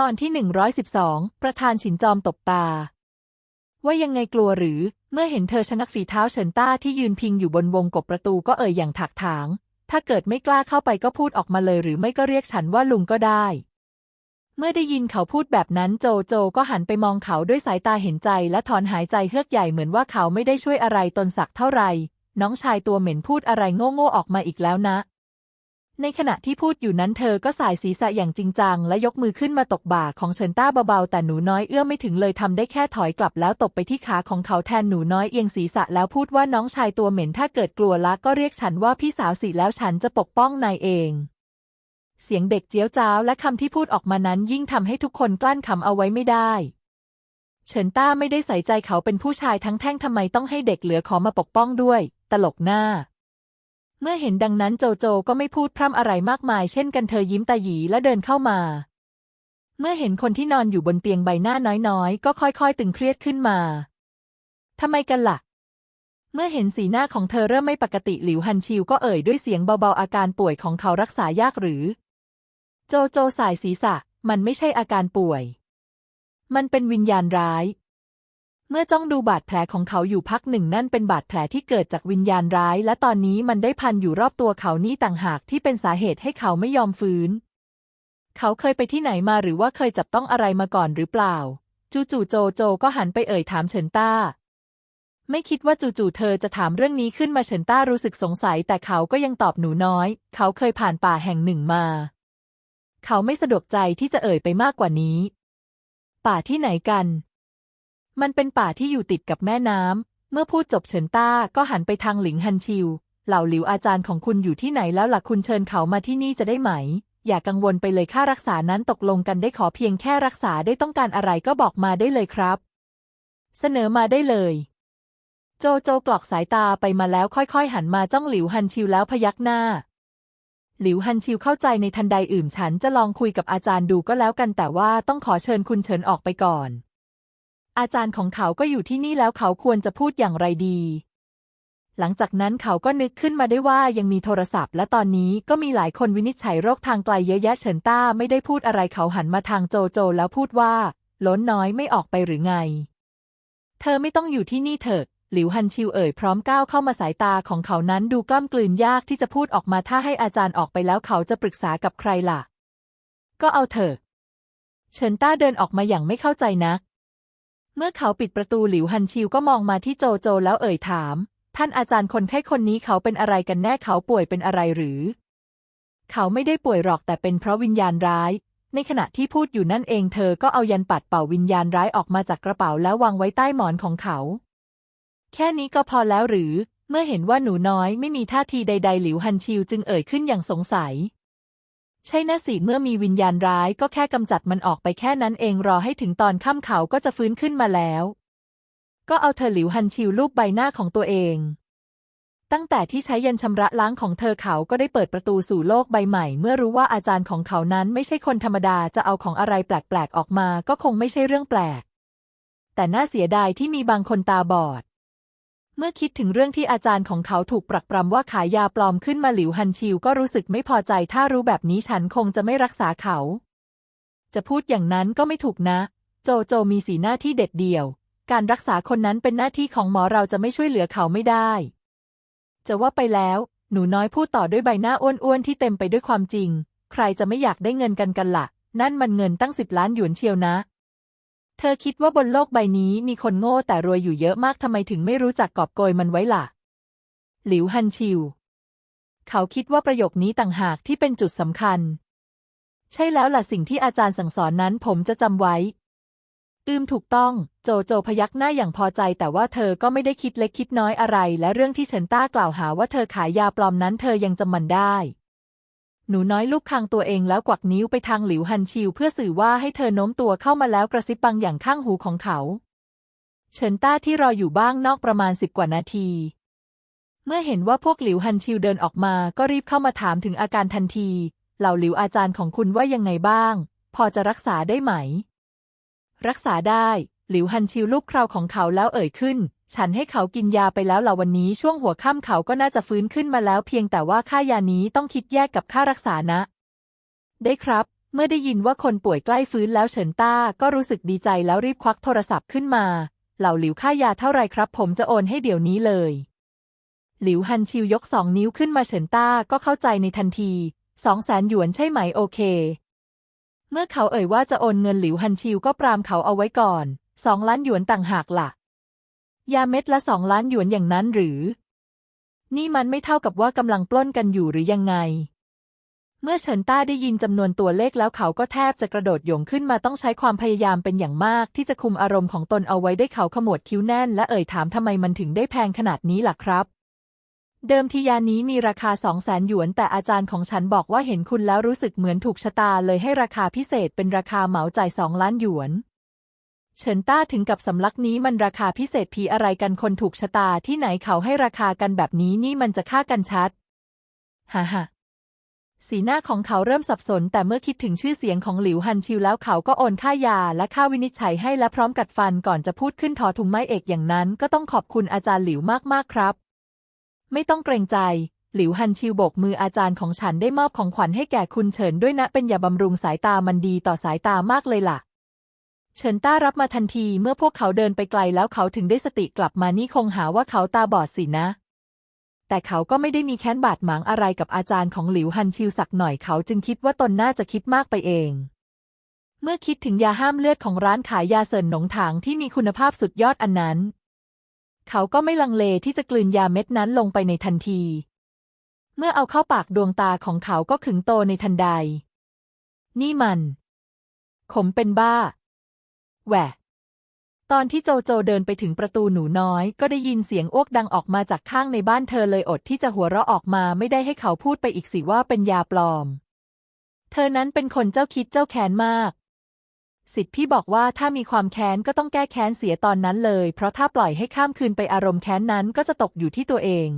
ตอนที่ 112 ประธานฉินจอมตบตา ว่ายังไงกลัวหรือ เมื่อเห็นเธอชนักฝีเท้าเฉินต้าที่ยืนพิงอยู่บนวงกบประตูก็เอ่ยอย่างถักถาง ถ้าเกิดไม่กล้าเข้าไปก็พูดออกมาเลย หรือไม่ก็เรียกฉันว่าลุงก็ได้ เมื่อได้ยินเขาพูดแบบนั้นโจโจก็หันไปมองเขาด้วยสายตาเห็นใจและถอนหายใจเฮือกใหญ่เหมือนว่าเขาไม่ได้ช่วยอะไรตนสักเท่าไหร่น้องชายตัวเหม็นพูดอะไรโง่ๆออกมาอีกแล้วนะ ในขณะที่พูดอยู่นั้นเธอก็สายศีรษะอย่างจริงจัง และยกมือขึ้นมาตกบ่าของเฉินต้าเบาๆ แต่หนูน้อยเอื้อมไม่ถึงเลยทำได้แค่ถอยกลับแล้วตบไปที่ขาของเขาแทนหนูน้อยเอียงศีรษะแล้วพูดว่าน้องชายตัวเหม็นถ้าเกิดกลัวละก็เรียกฉันว่าพี่สาวสิแล้วฉันจะปกป้องนายเอง เสียงเด็กเจี๊ยวจ้าวและคำที่พูดออกมานั้นยิ่งทำให้ทุกคนกลั้นคำเอาไว้ไม่ได้ เฉินต้าไม่ได้ใส่ใจเขาเป็นผู้ชายทั้งแท่งทำไมต้องให้เด็กเหลือขอมาปกป้องด้วย ตลกหน้า เมื่อเห็นดังนั้นโจโจก็ไม่พูดพร่ำอะไรมากมาย เช่นกันเธอยิ้มตาหยีและเดินเข้ามา เมื่อเห็นคนที่นอนอยู่บนเตียงใบหน้าน้อยๆ ก็ค่อยๆ ตึงเครียดขึ้นมาทำไมกันละ่ะ เมื่อเห็นสีหน้าของเธอเริ่มไม่ปกติหลิวฮันชิวก็เอ่ยด้วยเสียงเบาๆอาการป่วยของเขารักษายากหรือ โจโจสายศีรษะ มันไม่ใช่อาการป่วย มันเป็นวิญญาณร้าย เมื่อจ้องดูบาดแผลของเขาอยู่พักหนึ่งนั่นเป็นบาดแผลที่เกิดจากวิญญาณร้าย และตอนนี้มันได้พันอยู่รอบตัวเขานี่ต่างหากที่เป็นสาเหตุให้เขาไม่ยอมฟื้น เขาเคยไปที่ไหนมาหรือว่าเคยจับต้องอะไรมาก่อนหรือเปล่า จู่ๆโจโจก็หันไปเอ่ยถามเฉินต้า ไม่คิดว่าจู่ๆเธอจะถามเรื่องนี้ขึ้นมาเฉินต้ารู้สึกสงสัย แต่เขาก็ยังตอบหนูน้อย เขาเคยผ่านป่าแห่งหนึ่งมา เขาไม่สะดวกใจที่จะเอ่ยไปมากกว่านี้ ป่าที่ไหนกัน มันเป็นป่าที่อยู่ติดกับแม่น้ำ เมื่อพูดจบเฉินต้าก็หันไปทางหลิงฮันชิว เหล่าหลิวอาจารย์ของคุณอยู่ที่ไหนแล้วล่ะคุณเชิญเขามาที่นี่จะได้ไหม อย่ากังวลไปเลยค่ารักษานั้นตกลงกันได้ขอเพียงแค่รักษาได้ต้องการอะไรก็บอกมาได้เลยครับ เสนอมาได้เลย โจโจกลอกสายตาไปมาแล้วค่อยๆ หันมาจ้องหลิวฮันชิวแล้วพยักหน้าหลิวฮันชิวเข้าใจในทันใดอื่มฉันจะลองคุยกับอาจารย์ดูก็แล้วกันแต่ว่าต้องขอเชิญคุณเฉินออกไปก่อน อาจารย์ของเขาก็อยู่ที่นี่แล้วเขาควรจะพูดอย่างไรดี หลังจากนั้นเขาก็นึกขึ้นมาได้ว่ายังมีโทรศัพท์ และตอนนี้ก็มีหลายคนวินิจฉัยโรคทางไกลเยอะแยะเฉินต้าไม่ได้พูดอะไรเขาหันมาทางโจโจแล้วพูดว่า ล้นน้อยไม่ออกไปหรือไง เธอไม่ต้องอยู่ที่นี่เถิดหลิวฮันชิวเอ่ยพร้อมก้าวเข้ามาสายตาของเขานั้นดูกล้ำกลืนยากที่จะพูดออกมาถ้าให้อาจารย์ออกไปแล้วเขาจะปรึกษากับใครล่ะ ก็เอาเถอะ เฉินต้าเดินออกมาอย่างไม่เข้าใจนัก เมื่อเขาปิดประตูหลิวฮันชิวก็มองมาที่โจโจแล้วเอ่ยถาม ท่านอาจารย์คนไข้คนนี้เขาเป็นอะไรกันแน่เขาป่วยเป็นอะไรหรือ เขาไม่ได้ป่วยหรอกแต่เป็นเพราะวิญญาณร้าย ในขณะที่พูดอยู่นั่นเองเธอก็เอายันปัดเป่าวิญญาณร้ายออกมาจากกระเป๋าแล้ววางไว้ใต้หมอนของเขา แค่นี้ก็พอแล้วหรือ เมื่อเห็นว่าหนูน้อยไม่มีท่าทีใด ๆ หลิวฮันชิวจึงเอ่ยขึ้นอย่างสงสัย ใช่นะสิเมื่อมีวิญญาณร้ายก็แค่กำจัดมันออกไปแค่นั้นเองรอให้ถึงตอนค่ำเขาก็จะฟื้นขึ้นมาแล้ว ก็เอาเธอหลิวฮันชิวลูบใบหน้าของตัวเอง ตั้งแต่ที่ใช้ยันชำระล้างของเธอเขาก็ได้เปิดประตูสู่โลกใบใหม่ เมื่อรู้ว่าอาจารย์ของเขานั้นไม่ใช่คนธรรมดาจะเอาของอะไรแปลกๆออกมาก็คงไม่ใช่เรื่องแปลก แต่น่าเสียดายที่มีบางคนตาบอด เมื่อคิดถึงเรื่องที่อาจารย์ของเขาถูกปรักปรำว่าขายยาปลอมขึ้นมาหลิวฮันชิวก็รู้สึกไม่พอใจถ้ารู้แบบนี้ฉันคงจะไม่รักษาเขา จะพูดอย่างนั้นก็ไม่ถูกนะ โจโจมีสีหน้าที่เด็ดเดี่ยว การรักษาคนนั้นเป็นหน้าที่ของหมอเราจะไม่ช่วยเหลือเขาไม่ได้ จะว่าไปแล้ว หนูน้อยพูดต่อด้วยใบหน้าอ้วนๆที่เต็มไปด้วยความจริง ใครจะไม่อยากได้เงินกันกันละ่ะ นั่นมันเงินตั้งสิบล้านหยวนเชียวนะ เธอคิดว่าบนโลกใบนี้มีคนโง่แต่รวยอยู่เยอะมากทำไมถึงไม่รู้จักกอบโกยมันไว้ล่ะ หลิวฮันชิว เขาคิดว่าประโยคนี้ต่างหากที่เป็นจุดสำคัญ ใช่แล้วล่ะสิ่งที่อาจารย์สั่งสอนนั้นผมจะจำไว้ อืมถูกต้อง โจโจพยักหน้าอย่างพอใจ แต่ว่าเธอก็ไม่ได้คิดเล็กคิดน้อยอะไร และเรื่องที่เฉินต้ากล่าวหาว่าเธอขายยาปลอมนั้น เธอยังจำมันได้ หนูน้อยลูกคางตัวเองแล้วกวักนิ้วไปทางหลิวฮันชิวเพื่อสื่อว่าให้เธอโน้มตัวเข้ามาแล้วกระซิบบางอย่างข้างหูของเขา เฉินต้าที่รออยู่บ้างนอกประมาณสิบกว่านาที เมื่อเห็นว่าพวกหลิวฮันชิวเดินออกมาก็รีบเข้ามาถามถึงอาการทันที เหล่าหลิวอาจารย์ของคุณว่ายังไงบ้าง พอจะรักษาได้ไหม รักษาได้ หลิวฮันชิวลูกคราวของเขาแล้วเอ่ยขึ้น ฉันให้เขากินยาไปแล้วล่ะวันนี้ช่วงหัวค่ำเขาก็น่าจะฟื้นขึ้นมาแล้วเพียงแต่ว่าค่ายานี้ต้องคิดแยกกับค่ารักษานะ ได้ครับ เมื่อได้ยินว่าคนป่วยใกล้ฟื้นแล้วเฉินต้าก็รู้สึกดีใจแล้วรีบควักโทรศัพท์ขึ้นมา เหล่าหลิวค่ายาเท่าไรครับ ผมจะโอนให้เดี๋ยวนี้เลย หลิวฮันชิวยกสองนิ้วขึ้นมาเฉินต้าก็เข้าใจในทันทีสองแสนหยวนใช่ไหมโอเค เมื่อเขาเอ่ยว่าจะโอนเงินหลิวฮันชิวก็ปรามเขาเอาไว้ก่อนสองล้านหยวนต่างหากล่ะ ยาเม็ดละสองล้านหยวนอย่างนั้นหรือ นี่มันไม่เท่ากับว่ากำลังปล้นกันอยู่หรือยังไง เมื่อเฉินต้าได้ยินจำนวนตัวเลขแล้วเขาก็แทบจะกระโดดหยงขึ้นมาต้องใช้ความพยายามเป็นอย่างมาก ที่จะคุมอารมณ์ของตนเอาไว้ได้เขาขมวดคิ้วแน่น และเอ่ยถามทำไมมันถึงได้แพงขนาดนี้ล่ะครับเดิมทียานี้มีราคาสองแสนหยวน แต่อาจารย์ของฉันบอกว่าเห็นคุณแล้วรู้สึกเหมือนถูกชะตาเลยให้ราคาพิเศษเป็นราคาเหมาจ่ายสองล้านหยวน เฉินต้าถึงกับสำลักนี้มันราคาพิเศษพีอะไรกันคนถูกชะตาที่ไหนเขาให้ราคากันแบบนี้นี่มันจะฆ่ากันชัดฮ่าฮ่าสีหน้าของเขาเริ่มสับสน แต่เมื่อคิดถึงชื่อเสียงของหลิวฮันชิวแล้วเขาก็โอนค่ายาและค่าวินิจฉัยให้และพร้อมกัดฟันก่อนจะพูดขึ้นถอถุงไม้เอกอย่างนั้น ก็ต้องขอบคุณอาจารย์หลิวมากๆครับ ไม่ต้องเกรงใจ หลิวฮันชิวโบกมืออาจารย์ของฉันได้มอบของขวัญให้แก่คุณเฉินด้วยนะเป็นยาบำรุงสายตามันดีต่อสายตามากเลยล่ะ เฉินต้ารับมาทันทีเมื่อพวกเขาเดินไปไกลแล้วเขาถึงได้สติกลับมานี่คงหาว่าเขาตาบอดสินะ แต่เขาก็ไม่ได้มีแค้นบาดหมางอะไรกับอาจารย์ของหลิวฮันชิวสักหน่อยเขาจึงคิดว่าตนน่าจะคิดมากไปเอง เมื่อคิดถึงยาห้ามเลือดของร้านขายยาเซินหนงถางที่มีคุณภาพสุดยอดอันนั้น เขาก็ไม่ลังเลที่จะกลืนยาเม็ดนั้นลงไปในทันที เมื่อเอาเข้าปากดวงตาของเขาก็ขึงโตในทันใด นี่มัน ขมเป็นบ้า แหวะตอนที่โจโจเดินไปถึงประตูหนูน้อย ก็ได้ยินเสียงอ้วกดังออกมาจากข้างในบ้านเธอเลยอดที่จะหัวเราะออกมาไม่ได้ให้เขาพูดไปอีกสิว่าเป็นยาปลอม เธอนั้นเป็นคนเจ้าคิดเจ้าแค้นมาก สิทธิ์พี่บอกว่าถ้ามีความแค้นก็ต้องแก้แค้นเสียตอนนั้นเลย เพราะถ้าปล่อยให้ข้ามคืนไปอารมณ์แค้นนั้นก็จะตกอยู่ที่ตัวเอง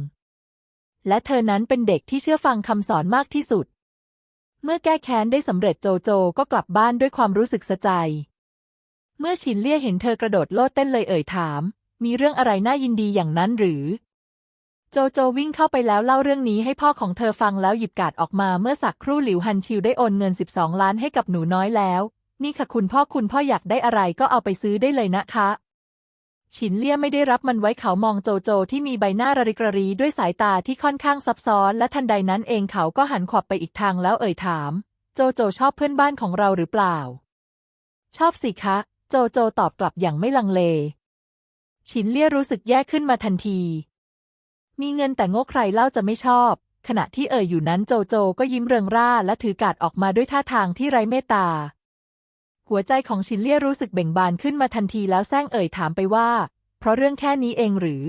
และเธอนั้นเป็นเด็กที่เชื่อฟังคำสอนมากที่สุด เมื่อแก้แค้นได้สำเร็จโจโจก็กลับบ้านด้วยความรู้สึกสะใจ เมื่อชินเลี่ยเห็นเธอกระโดดโลดเต้นเลยเอ่ยถาม มีเรื่องอะไรน่ายินดีอย่างนั้นหรือ โจโจวิ่งเข้าไปแล้วเล่าเรื่องนี้ให้พ่อของเธอฟังแล้วหยิบการ์ดออกมาเมื่อสักครู่หลิวฮันชิวได้โอนเงิน 12 ล้านให้กับหนูน้อยแล้ว นี่ค่ะคุณพ่อคุณพ่ออยากได้อะไรก็เอาไปซื้อได้เลยนะคะฉินเลี่ยไม่ได้รับมันไว้เขามองโจโจที่มีใบหน้าระริกระรีด้วยสายตาที่ค่อนข้างซับซ้อน และทันใดนั้นเองเขาก็หันขวับไปอีกทางแล้วเอ่ยถาม โจโจชอบเพื่อนบ้านของเราหรือเปล่า ชอบสิคะ โจโจตอบกลับอย่างไม่ลังเลฉินเลี่ยรู้สึกแย่ขึ้นมาทันที มีเงินแต่โง่ใครเล่าจะไม่ชอบ ขณะที่เอ่ยอยู่นั้นโจโจก็ยิ้มเริงร่าและถือกาดออกมาด้วยท่าทางที่ไร้เมตตา หัวใจของชินเลี่ยรู้สึกเบ่งบานขึ้นมาทันทีแล้วแซงเอ่ยถามไปว่า เพราะเรื่องแค่นี้เองหรือ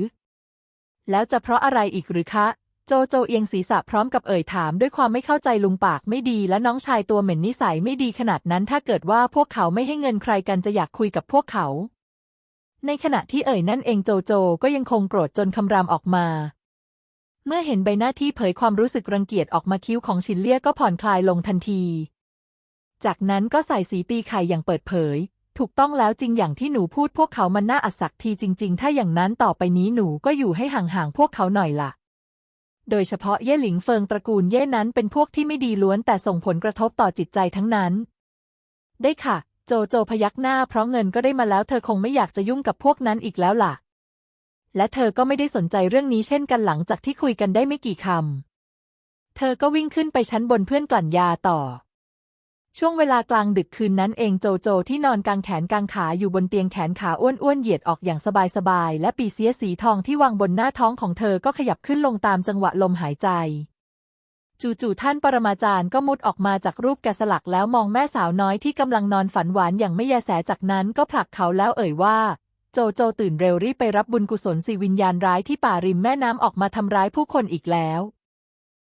แล้วจะเพราะอะไรอีกหรือคะ โจโจเอียงศีรษะพร้อมกับเอ่ยถามด้วยความไม่เข้าใจลุงปากไม่ดีและน้องชายตัวเหม็นนิสัยไม่ดีขนาดนั้นถ้าเกิดว่าพวกเขาไม่ให้เงินใครกันจะอยากคุยกับพวกเขา ในขณะที่เอ่ยนั่นเองโจโจก็ยังคงโกรธจนคำรามออกมา เมื่อเห็นใบหน้าที่เผยความรู้สึกรังเกียจออกมาคิ้วของชินเลี่ยก็ผ่อนคลายลงทันที จากนั้นก็ใส่สีตีไข่อย่างเปิดเผย ถูกต้องแล้วจริงอย่างที่หนูพูดพวกเขามันน่าอัศกทีจริง ๆ ถ้าอย่างนั้นต่อไปนี้หนูก็อยู่ให้ห่างๆพวกเขาหน่อยล่ะ โดยเฉพาะเย่หลิงเฟิงตระกูลเย่นั้นเป็นพวกที่ไม่ดีล้วนแต่ส่งผลกระทบต่อจิตใจทั้งนั้น ได้ค่ะ โจโจพยักหน้าเพราะเงินก็ได้มาแล้วเธอคงไม่อยากจะยุ่งกับพวกนั้นอีกแล้วล่ะ และเธอก็ไม่ได้สนใจเรื่องนี้เช่นกันหลังจากที่คุยกันได้ไม่กี่คำ เธอก็วิ่งขึ้นไปชั้นบนเพื่อนกลั่นยาต่อ ช่วงเวลากลางดึกคืนนั้นเองโจโจที่นอนกางแขนกางขาอยู่บนเตียงแขนขาอ้วนๆเหยียดออกอย่างสบายๆและปีเสียสีทองที่วางบนหน้าท้องของเธอก็ขยับขึ้นลงตามจังหวะลมหายใจ จู่ๆท่านปรมาจารย์ก็มุดออกมาจากรูปแกะสลักแล้วมองแม่สาวน้อยที่กำลังนอนฝันหวานอย่างไม่แยแสจากนั้นก็ผลักเขาแล้วเอ่ยว่าโจโจตื่นเร็วรีบไปรับบุญกุศลสิวิญญาณร้ายที่ป่าริมแม่น้ำออกมาทำร้ายผู้คนอีกแล้ว